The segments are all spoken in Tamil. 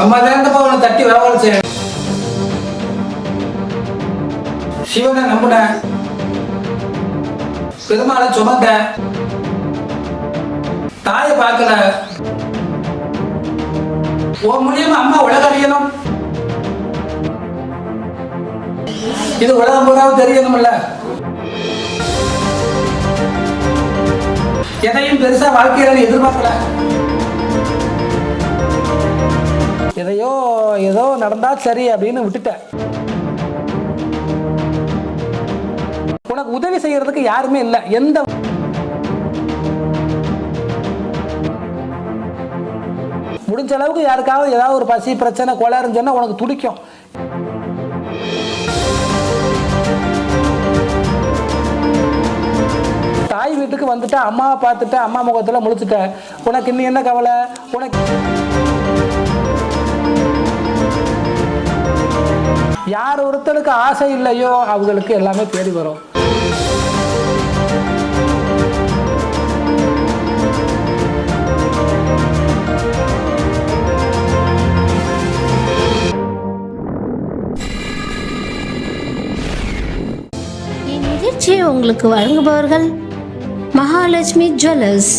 அம்மா தான் அவனை தட்டி வரவழைச்ச சிவனை நம்பின பெருமாளை சுமந்த தாயை பார்க்கல. உன் மூலியமா அம்மா உலக அறியணும். இது உலகம் பூராவும் தெரியணும்ல. எதையும் பெருசா வாழ்க்கையில எதிர்பார்க்கல. எதையோ ஏதோ நடந்தா சரி அப்படின்னு விட்டுட்டேன். உனக்கு உதவி செய்யறதுக்கு யாருமே இல்லை. எந்த முடிஞ்ச அளவுக்கு யாருக்காவது ஏதாவது ஒரு பசி பிரச்சனை கோளாறுன்னு சொன்னால் உனக்கு துடிக்கும். தாய் வீட்டுக்கு வந்துட்டா அம்மாவை பார்த்துட்டேன் அம்மா முகத்தில் முழிச்சுட்டேன். உனக்கு இன்னும் என்ன கவலை? உனக்கு யார் ஒருத்தருக்கு ஆசை இல்லையோ அவங்களுக்கு எல்லாமே தேடி வரும். நிகழ்ச்சியை உங்களுக்கு வழங்குபவர்கள் Mahalakshmi jewellers.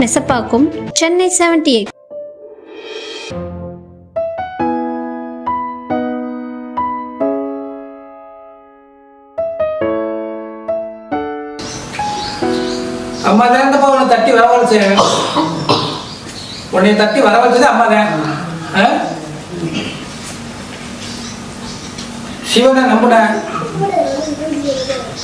Nesapakkam Chennai seventy eight அம்மா தான் உன்னை தட்டி வரவழைச்ச உன்னை தட்டி வரவழைச்சது அம்மா தான். ஆ? சிவனை நம்பின.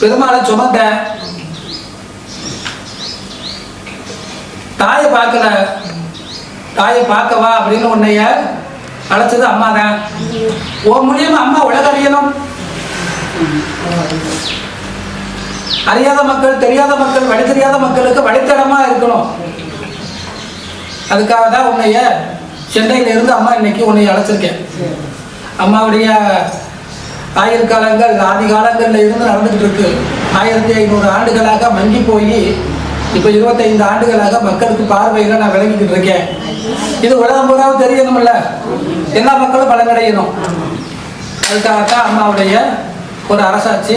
பெருமாளை சுமந்த. தாயை பார்க்கல. தாயை பார்க்கவா அப்படின்னு உன்னைய அழைச்சது அம்மா தான். உன் மூலியமா அம்மா உலக அறியணும் அறியாத மக்கள் தெரியாத மக்கள் வழி தெரியாத மக்களுக்கு வழித்தடமா இருக்கணும். அதுக்காக தான் உன்னைய சென்னையில இருந்து அம்மா இன்னைக்கு உன்னை அழைச்சிருக்கேன். அம்மாவுடைய ஆயுள் காலங்கள் ஆதி காலங்கள்ல இருந்து நடந்துகிட்டு இருக்கு. ஆயிரத்தி ஐநூறு ஆண்டுகளாக மங்கி போய் இப்போ இருபத்தைந்து ஆண்டுகளாக மக்களுக்கு பார்வையில நான் விளங்கிக்கிட்டு இருக்கேன். இது உலகம் பூராவும் தெரியணும்ல. எல்லா மக்களும் பலனடையணும். அதுக்காகத்தான் அம்மாவுடைய ஒரு அரசாட்சி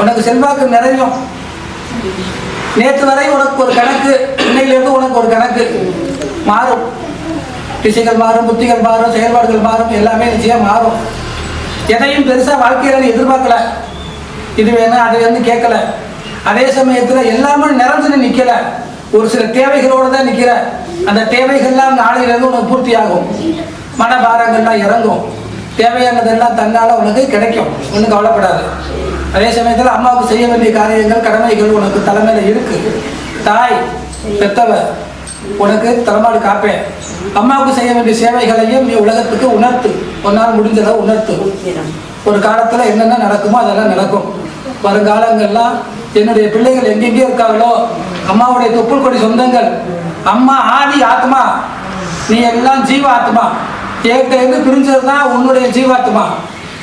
உனக்கு செல்வாக்கு நிறையும். நேற்று வரை உனக்கு ஒரு கணக்கு இன்னையிலிருந்து உனக்கு ஒரு கணக்கு. மாறும். திசைகள் மாறும் புத்திகள் மாறும் செயல்பாடுகள் மாறும் எல்லாமே நிச்சயம் மாறும். எதையும் பெருசா வாழ்க்கையில நீ எதிர்பார்க்கல. இது வேணும் அது வந்து கேட்கல. அதே சமயத்துல எல்லாமே நிறைஞ்சு நீ நிக்கல. ஒரு சில தேவைகளோட தான் நிக்கிற. அந்த தேவைகள்லாம் நாளையிலிருந்து உனக்கு பூர்த்தி ஆகும் மனபாரங்கள்லாம் இறங்கும். தேவையானதெல்லாம் தன்னால உனக்கு கிடைக்கும். ஒன்றும் கவலைப்படாது. அதே சமயத்தில் அம்மாவுக்கு செய்ய வேண்டிய காரியங்கள் கடமைகள் உனக்கு தலைமையில் இருக்கு. தாய் பெத்தவர் உனக்கு தலைமாடு காப்பேன். அம்மாவுக்கு செய்ய வேண்டிய சேவைகளையும் நீ உலகத்துக்கு உணர்த்து. உன்னால் முடிஞ்சதை உணர்த்து. ஒரு காலத்தில் என்னென்ன நடக்குமோ அதெல்லாம் நடக்கும். வருங்காலங்கள்லாம் என்னுடைய பிள்ளைகள் எங்கெங்கே இருக்காங்களோ அம்மாவுடைய தொப்புள் கொடி சொந்தங்கள். அம்மா ஆதி ஆத்மா. நீ எல்லாம் ஜீவ ஆத்மா என்கிட்ட இருந்து பிரிஞ்சது தான் உன்னுடைய ஜீவாத்மா.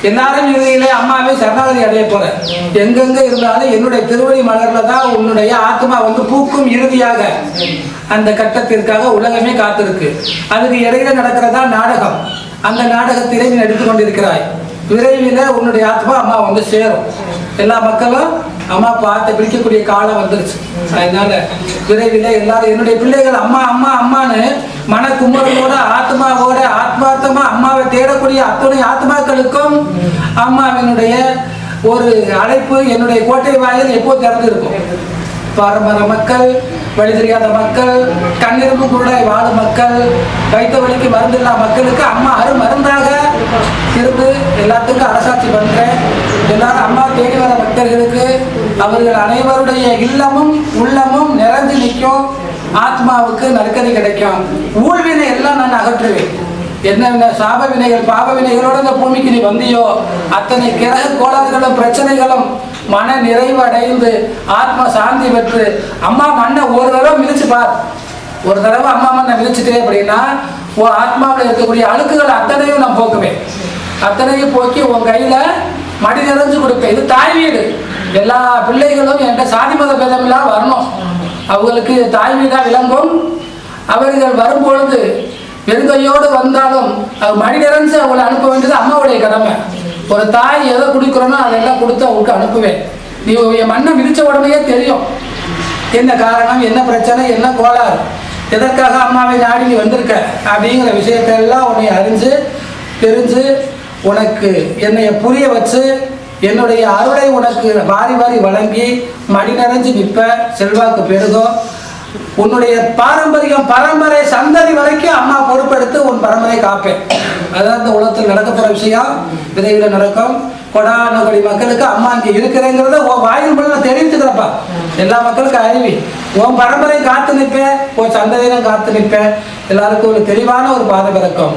எல்லாரும் இறுதியிலே அம்மாவே சரணாகதி அடைய போறேன். எங்கெங்க இருந்தாலும் என்னுடைய திருவடி மலர்ல தான் உன்னுடைய ஆத்மா வந்து பூக்கும் இறுதியாக. அந்த கட்டத்திற்காக உலகமே காத்திருக்கு. அதுக்கு இடையில நடக்கிறதா நாடகம். அந்த நாடகத்திலே நீ நடித்து கொண்டிருக்கிறாய். விரைவில் உன்னுடைய ஆத்மா அம்மா வந்து சேரும். எல்லா மக்களும் அம்மா பார்த்து பிடிக்கக்கூடிய காலம் வந்துருச்சு. அதனால விரைவில் எல்லாரும் என்னுடைய பிள்ளைகள் அம்மா அம்மா அம்மான்னு மன குமுறலோட ஆத்மாவோட ஆத்மார்த்தமா அம்மாவை தேடக்கூடிய அத்தனை ஆத்மாக்களுக்கும் அம்மாவினுடைய ஒரு அழைப்பு என்னுடைய கோட்டை வாயில் எப்போ திறந்து இருக்கும் பாரம்பரிய மக்கள் வழி தெரியாத மக்கள் கண்ணிரும்பு குருடாய் வாழும் மக்கள் வைத்த வழிக்கு மருந்தில்லா மக்களுக்கு அம்மா அரு மருந்தாக இருந்து எல்லாத்துக்கும் அரசாட்சி பண்றேன். எல்லாரும் அம்மா தேடி வர பக்தர்களுக்கு அவர்கள் அனைவருடைய இல்லமும் உள்ளமும் நிறைஞ்சு நிற்கும். ஆத்மாவுக்கு நற்கதி கிடைக்கும். ஊழ்வினை எல்லாம் நான் அகற்றுவேன். என்னென்ன சாப வினைகள் பாப வினைகளோடு இந்த பூமிக்கு நீ வந்தியோ? அத்தனை கிரக கோளாறுகளும் பிரச்சனைகளும் மன நிறைவு அடைந்து ஆத்ம சாந்தி பெற்று அம்மா மண்ணை ஒரு தடவை மிதிச்சு பார். ஒரு தடவை அம்மா மண்ணை மிதிச்சுட்டே அப்படின்னா உன் ஆத்மாவில் இருக்கக்கூடிய அழுக்குகள் அத்தனையும் நான் போக்குவேன். அத்தனையும் போக்கி உன் கையில மடி நிறைஞ்சு கொடுப்பேன். இது தாய் வீடு. எல்லா பிள்ளைகளும் என்கிட்ட சாதி மத பேதமெல்லாம் வரணும். அவங்களுக்கு தாய் வீடாக விளங்கும். அவர்கள் வரும்பொழுது வெறுங்கையோடு வந்தாலும் அது மடி நிறைஞ்சு அவளை அனுப்ப வேண்டியது அம்மாவுடைய கடமை. ஒரு தாய் எதை கொடுக்குறோனோ அதெல்லாம் கொடுத்து அவங்களுக்கு அனுப்புவேன். நீ என் மண்ணை மிதித்த உடனேயே தெரியும். என்ன காரணம் என்ன பிரச்சனை என்ன கோளாறு. எதற்காக அம்மாவை நாடி நீ வந்திருக்க? அப்படிங்கிற விஷயத்தெல்லாம் உன்னை அறிஞ்சு தெரிஞ்சு உனக்கு என்னைய புரிய வச்சு என்னுடைய அருளை உனக்கு வாரி வாரி வழங்கி மடி நிறைஞ்சு நிற்ப. செல்வாக்கு பெருகும் உன்னுடைய பாரம்பரியம் பரம்பரை சந்ததி வரைக்கும் அம்மா பொறுப்பெடுத்து உன் பரம்பரை காப்பேன். அதான் இந்த உலகத்தில் நடக்க போகிற விஷயம். விரைவில் நடக்கும். கொடான மக்களுக்கு அம்மா இங்கே இருக்கிறேங்கிறத உன் வாயில் மூலம் தெரிவித்துக்கிறப்பா எல்லா மக்களுக்கும் அறிவி. உன் பரம்பரை காத்து நிற்பேன் உன் சந்ததியிலும் காத்து நிற்பேன். எல்லாருக்கும் ஒரு தெளிவான ஒரு பாதை பிறக்கும்.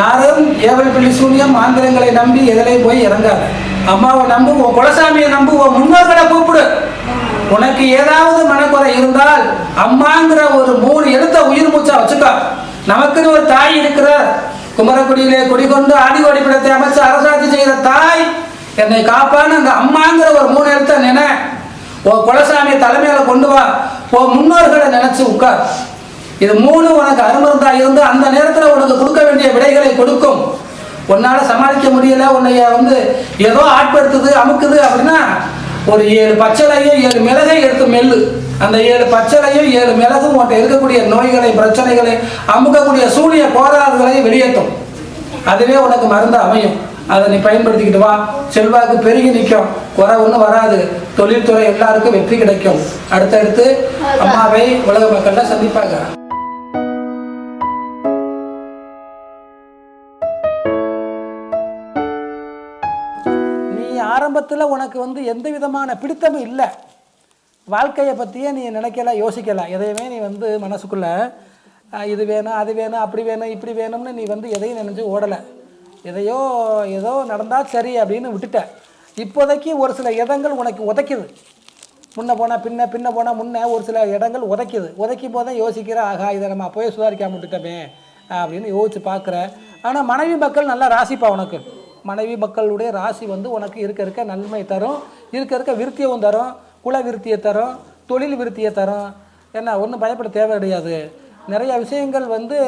யாரும் ஏவல் பிள்ளை சூனியம் மாந்திரங்களை நம்பி எதிலையும் போய் இறங்காத. அம்மாவை நம்பு உன் குலசாமியை நம்பு உன் முன்னோர்களை கூப்பிடு. உனக்கு ஏதாவது மனக்குறை இருந்தால் அம்மாங்கிற ஒரு மூணு எழுத்த உயிர் மூச்சா வச்சுக்கோ. நமக்குன்னு ஒரு தாய் இருக்கிறார். குமரக்குடியிலே குடிகொண்டு ஆதிகோடி ஓடிப்பிடத்தை அமைச்சு அரசாட்சி செய்த தாய் என்னை காப்பான்னு அந்த அம்மாங்கிற ஒரு மூணு எழுத்த நினை. உன் குலசாமியை தலைமையில கொண்டு வா. உன் முன்னோர்களை நினைச்சு உட்கார். இது மூணு உனக்கு அருமருந்தா இருந்து அந்த நேரத்தில் உனக்கு கொடுக்க வேண்டிய விடைகளை கொடுக்கும். உன்னால சமாளிக்க முடியல உன்னைய வந்து ஏதோ ஆட்படுத்துது அமுக்குது அப்படின்னா ஒரு ஏழு பச்சளையும் ஏழு மிளகை எடுத்து மெல்லு. அந்த ஏழு பச்சளையும் ஏழு மிளகும் உன்ட்ட இருக்கக்கூடிய நோய்களை பிரச்சனைகளை அமுக்கக்கூடிய சூழிய கோளாறுகளை வெளியேற்றும். அதுவே உனக்கு மருந்து அமையும். அதை நீ பயன்படுத்திக்கிட்டு வா. செல்வாக்கு பெருகி நிற்கும். குறை ஒன்றும் வராது. தொழில்துறை எல்லாருக்கும் வெற்றி கிடைக்கும். அடுத்தடுத்து அம்மாவை உலக மக்கள்லாம் சந்திப்பாங்க. குடும்பத்தில் உனக்கு வந்து எந்த விதமான பிடித்தமும் இல்லை. வாழ்க்கையை பற்றியே நீ நினைக்கல யோசிக்கல. எதையுமே நீ வந்து மனசுக்குள்ளே இது வேணும் அது வேணும் அப்படி வேணும் இப்படி வேணும்னு நீ வந்து எதையும் நினைச்சு ஓடலை. எதையோ ஏதோ நடந்தால் சரி அப்படின்னு விட்டுட்ட. இப்போதைக்கு ஒரு சில இடங்கள் உனக்கு உதைக்குது. முன்ன போனால் பின்ன பின்ன போனால் முன்னே ஒரு சில இடங்கள் உதைக்குது. உதைக்கும் போது தான் யோசிக்கிற ஆகா இதை நம்ம அப்போயே சுதாரிக்காம விட்டுட்டோமே அப்படின்னு யோசிச்சு பார்க்குற. ஆனால் மனைவி மக்கள் நல்லா ராசிப்பா உனக்கு. மனைவி மக்களுடைய ராசி வந்து உனக்கு இருக்க இருக்க நன்மை தரும். இருக்க இருக்க விருத்தியவும் தரும். குல விருத்தியை தரும். தொழில் விருத்தியை தரும். என்ன ஒன்றும் பயப்பட தேவை கிடையாது. நிறைய விஷயங்கள் வந்து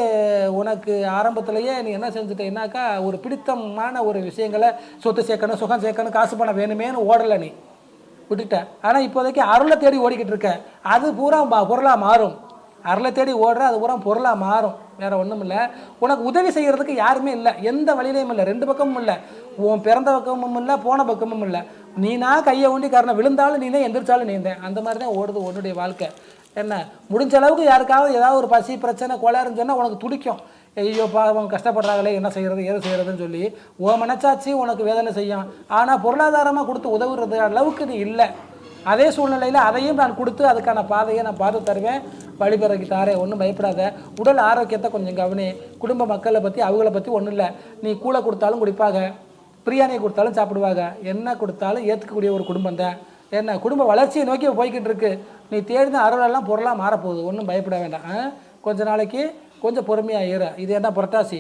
உனக்கு ஆரம்பத்திலேயே நீ என்ன செஞ்சுட்டேன்னாக்கா ஒரு பிடித்தமான ஒரு விஷயங்களை சொத்து சேர்க்கணும் சுகம் சேர்க்கணும் காசு பணம் வேணுமேன்னு ஓடலை நீ. விட்டுட்ட. ஆனால் இப்போதைக்கு அருளை தேடி ஓடிக்கிட்டு இருக்க. அது பூரா பொருளாக மாறும். அருளை தேடி ஓடுற அது பூரா பொருளாக மாறும். வேற ஒன்றும் இல்லை. உனக்கு உதவி செய்கிறதுக்கு யாருமே இல்லை. எந்த வழியிலையும் இல்லை. ரெண்டு பக்கமும் இல்லை. உன் பிறந்த பக்கமும் இல்லை போன பக்கமும் இல்லை. நீனா கையை ஊண்டி காரணம் விழுந்தாலும் நீனே எந்திரிச்சாலும் நீந்தேன் அந்த மாதிரி தான் ஓடுது உன்னுடைய வாழ்க்கை. என்ன? முடிஞ்ச அளவுக்கு யாருக்காவது ஏதாவது ஒரு பசி பிரச்சனை கொலைன்னு சொன்னால் உனக்கு துடிக்கும். ஐயோ பாவம் கஷ்டப்படுறாங்களே என்ன செய்கிறது ஏது செய்கிறதுன்னு சொல்லி. உன் மனச்சாட்சி உனக்கு வேதனை செய்யும். ஆனால் பொருளாதாரமாக கொடுத்து உதவுறது அளவுக்கு நீ இல்லை. அதே சூழ்நிலையில் அதையும் நான் கொடுத்து அதுக்கான பாதையை நான் பார்த்து தருவேன். வழிபிறகு தாரேன் ஒன்றும் பயப்படாத. உடல் ஆரோக்கியத்தை கொஞ்சம் கவனி. குடும்ப மக்களை பற்றி அவங்கள பற்றி ஒன்றும் இல்லை. நீ கூழ கொடுத்தாலும் குடிப்பாங்க. பிரியாணியை கொடுத்தாலும் சாப்பிடுவாங்க. என்ன கொடுத்தாலும் ஏற்றுக்கக்கூடிய ஒரு குடும்பம் தான். என்ன குடும்ப வளர்ச்சியை நோக்கி போய்கிட்டு இருக்கு. நீ தேடின அருளெல்லாம் பொருளாக மாறப்போகுது. ஒன்றும் பயப்பட வேண்டாம். கொஞ்ச நாளைக்கு கொஞ்சம் பொறுமையாக இரு இது என்ன புரட்டாசி?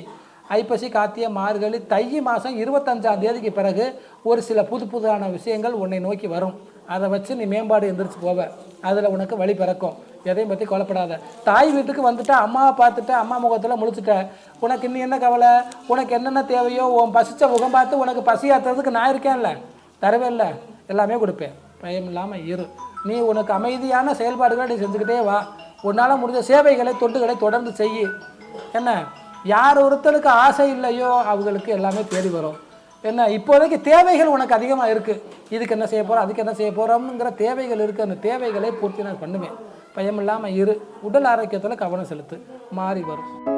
ஐப்பசி கார்த்திகை மார்கழி தை மாதம் இருபத்தஞ்சாம் தேதிக்கு பிறகு ஒரு சில புது புதுதான விஷயங்கள் உன்னை நோக்கி வரும். அதை வச்சு நீ மேம்பாடு எந்திரிச்சு போவ. அதில் உனக்கு வழி பிறக்கும். எதையும் பற்றி கவலைப்படாத. தாய் வீட்டுக்கு வந்துட்ட அம்மாவை பார்த்துட்ட அம்மா முகத்தில் முழிச்சிட்ட. உனக்கு இன்னும் என்ன கவலை? உனக்கு என்னென்ன தேவையோ உன் பசித்த முகம் பார்த்து உனக்கு பசியாத்துறதுக்கு நான் இருக்கேன்ல. தரவே இல்லை. எல்லாமே கொடுப்பேன். பயம் இல்லாமல் இரு. நீ உனக்கு அமைதியான செயல்பாடுகளை நீ செஞ்சுக்கிட்டே வா. உன்னால் முடிஞ்ச சேவைகளை தொண்டுகளை தொடர்ந்து செய் என்ன? யார் ஒருத்தருக்கு ஆசை இல்லையோ அவங்களுக்கு எல்லாமே தேடி வரும். என்ன இப்போதைக்கு தேவைகள் உனக்கு அதிகமாக இருக்குது இதுக்கு என்ன செய்ய போகிறோம் அதுக்கு என்ன செய்ய போகிறோம்ங்கிற தேவைகள் இருக்குது அந்த தேவைகளை பூர்த்தி நான் பண்ணுவேன். பயம் இல்லாமல் இரு. உடல் ஆரோக்கியத்தில் கவனம் செலுத்து. மாறி வரும்.